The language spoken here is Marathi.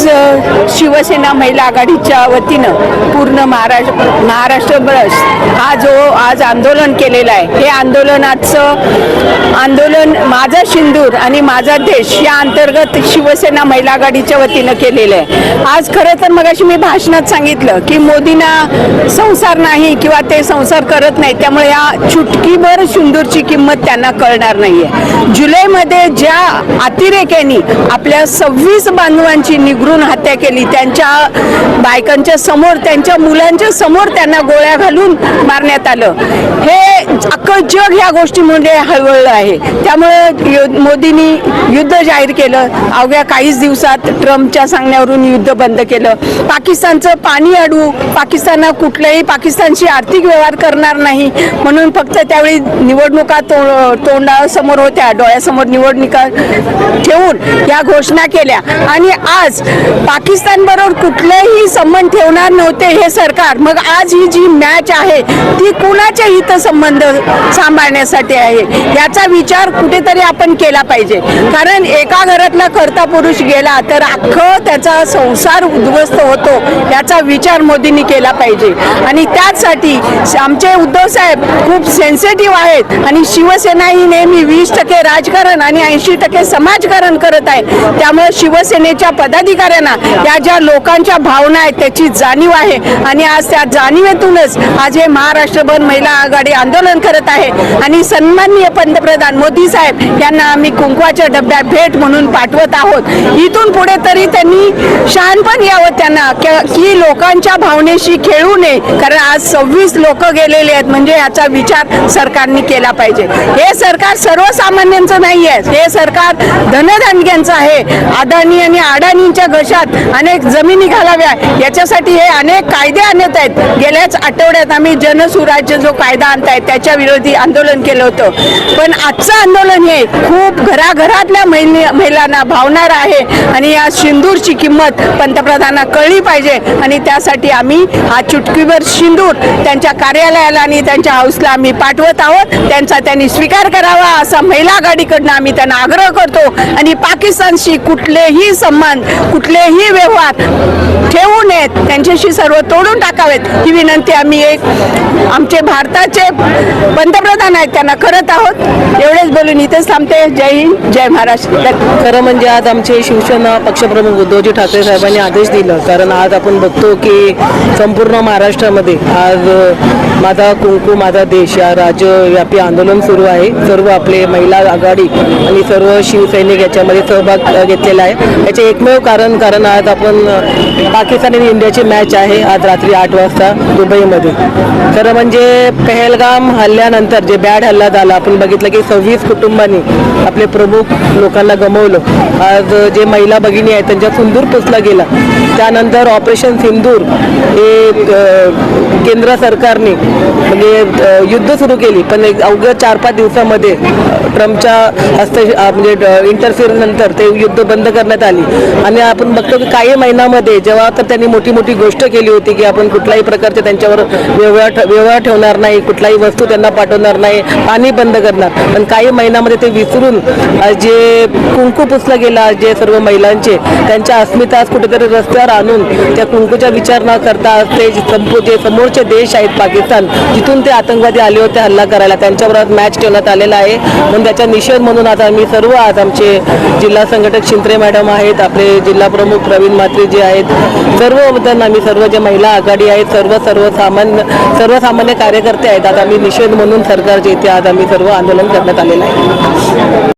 आज अ, शिवसेना महिला आघाडीच्या वतीनं पूर्ण महाराष्ट्र महाराष्ट्रभर हा जो आज आंदोलन केलेलं आहे हे आंदोलन आजचं आंदोलन माझा सिंदूर आणि माझा देश या अंतर्गत शिवसेना महिला आघाडीच्या वतीनं केलेलं आहे. आज खरं तर मगाशी मी भाषणात सांगितलं की मोदींना संसार नाही किंवा ते संसार करत नाही त्यामुळे या चुटकीभर सिंदूरची किंमत त्यांना कळणार नाहीये. जुलैमध्ये ज्या अतिरेक्यांनी आपल्या सव्वीस बांधवांची निगरून हत्या केली त्यांच्या बायकांच्या समोर त्यांच्या मुलांच्या समोर त्यांना गोळ्या घालून मारण्यात आलं. हे अख्खं जग ह्या गोष्टीमध्ये हळवळलं आहे. त्यामुळे मोदींनी युद्ध जाहीर केलं. अवघ्या काहीच दिवसात ट्रम्पच्या सांगण्यावरून युद्ध बंद केलं. पाकिस्तानचं पाणी अडवू पाकिस्तानला कुठल्याही पाकिस्तानशी आर्थिक व्यवहार करणार नाही म्हणून फक्त त्यावेळी निवडणुका तो तोंडासमोर होत्या डोळ्यासमोर निवडणुका ठेवून या घोषणा केल्या. आणि आज पाकिस्तान बरोबर कुठलेही संबंध ठेवणार नव्हते हे सरकार. मग आज ही जी मॅच आहे ती कुणाच्या हितसंबंध मारण्यासाठी आहे. याचा विचार कुठेतरी आपण केला पाहिजे. कारण एका घरातला करता पुरुष गेला तर अख्खं त्याचा संसार उद्ध्वस्त होतो याचा विचार मोदींनी केला पाहिजे. आणि त्याचसाठी आमचे उद्धव साहेब खूप सेन्सिटिव्ह आहेत आणि शिवसेना ही नेहमी वीस टक्के राजकारण आणि ऐंशी टक्के समाजकारण करत आहे. त्यामुळे शिवसेनेच्या पदाधिकाऱ्यांना या ज्या लोकांच्या भावना आहेत त्याची जाणीव आहे. आणि आज त्या जाणीवेतूनच आज हे महाराष्ट्रभर महिला आघाडी आंदोलन करत आहे. आणि सन्माननीय पंतप्रधान मोदी साहेब यांना आम्ही कुंकवाच्या डब्यात भेट म्हणून पाठवत आहोत. इथून पुढे तरी त्यांनी शहाणपण यावं त्यांना. की लोकांच्या भावनेशी खेळू नये. कारण आज सव्वीस लोक गेलेले आहेत. म्हणजे याचा विचार सरकारने केला पाहिजे. हे सरकार सर्वसामान्यांचं नाही आहे. हे सरकार धनधान्यांचं आहे. अदानी आणि अडाणींच्या घशात अनेक जमिनी घालाव्या. याच्यासाठी हे अनेक कायदे आणत आहेत. गेल्याच आठवड्यात आम्ही जनसुराज्य जो कायदा आणतायत त्याच्या विरोधी आंदोलन आंदोलन केलं होतं. पण आजचं आंदोलन हे खूप घराघरातल्या महिलांना भावणार आहे. आणि या सिंदूरची किंमत पंतप्रधानांना कळली पाहिजे. आणि त्यासाठी आम्ही हा चुटकीवर सिंदूर त्यांच्या कार्यालयाला आणि त्यांच्या हाऊसला आम्ही पाठवत आहोत. त्यांचा त्यांनी स्वीकार करावा असा महिला आघाडीकडनं आम्ही त्यांना आग्रह करतो. आणि पाकिस्तानशी कुठलेही संबंध कुठलेही व्यवहार ठेवू नयेत. त्यांच्याशी सर्व तोडून टाकावेत. ही विनंती आम्ही एक आमचे भारताचे पंतप्रधान आहेत त्यांना. करत आहोत. एवढेच बोलून इथेच थांबते. जय हिंद जय महाराष्ट्र. खरं म्हणजे आज आमचे शिवसेना पक्षप्रमुख उद्धवजी ठाकरे साहेबांनी आदेश दिला. कारण आज आपण बघतो की संपूर्ण महाराष्ट्रामध्ये आज माझा कुंकू माझा देश या राज्यव्यापी आंदोलन सुरू आहे. सर्व आपले महिला आघाडी आणि सर्व शिवसैनिक याच्यामध्ये सहभाग घेतलेला आहे. याचे एकमेव कारण कारण आज आपण पाकिस्तान आणि इंडियाची मॅच आहे. आज रात्री आठ वाजता दुबईमध्ये. खरं म्हणजे पहलगाम हल्ल्यानंतर जे बॅड हल्ला झाला आपण बघितलं की सव्वीस कुटुंबांनी आपले प्रमुख लोकांना गमवलं. आज जे महिला भगिनी आहेत त्यांच्या सुंदूर पुसला गेला. त्यानंतर ऑपरेशन सिंदूर हे केंद्र सरकारने म्हणजे युद्ध सुरू केली. पण एक अवघ्या चार पाच दिवसामध्ये ट्रम्पच्या हस्त म्हणजे इंटरफिअरनंतर ते युद्ध बंद करण्यात आली. आणि आपण बघतो की काही महिन्यामध्ये जेव्हा तर त्यांनी मोठी मोठी गोष्ट केली होती की आपण कुठल्याही प्रकारचे त्यांच्यावर व्यवहार व्यवहार ठेवणार नाही कुठलाही वस्तू त्यांना पाठवणार नाही पाणी बंद करणार. पण काही महिन्यामध्ये ते विसरून जे कुंकू पुसलं गेला जे सर्व महिलांचे त्यांच्या अस्मिता आज कुठेतरी रस्त्यावर आणून त्या कुंकूचा विचार न करता ते जे संपू जे समोरचे देश आहेत पाकिस्तान जिथून ते आतंकवादी आले होते हल्ला करायला त्यांच्यावर आज मॅच ठेवण्यात आलेला आहे. म्हणून त्याचा निषेध म्हणून आज आम्ही सर्व आज आमचे जिल्हा संघटक शिंत्रे मॅडम आहेत आपले जिल्हा प्रमुख प्रवीण म्हात्रे जे आहेत सर्वबद्दल आम्ही सर्व जे महिला आघाडी आहेत सर्व सर्वसामान्य सर्वसामान्य कार्यकर्ते आहेत आज आम्ही निषेध म्हणून सरकारचे इथे आज आम्ही सर्व आंदोलन करण्यात आलेलं आहे.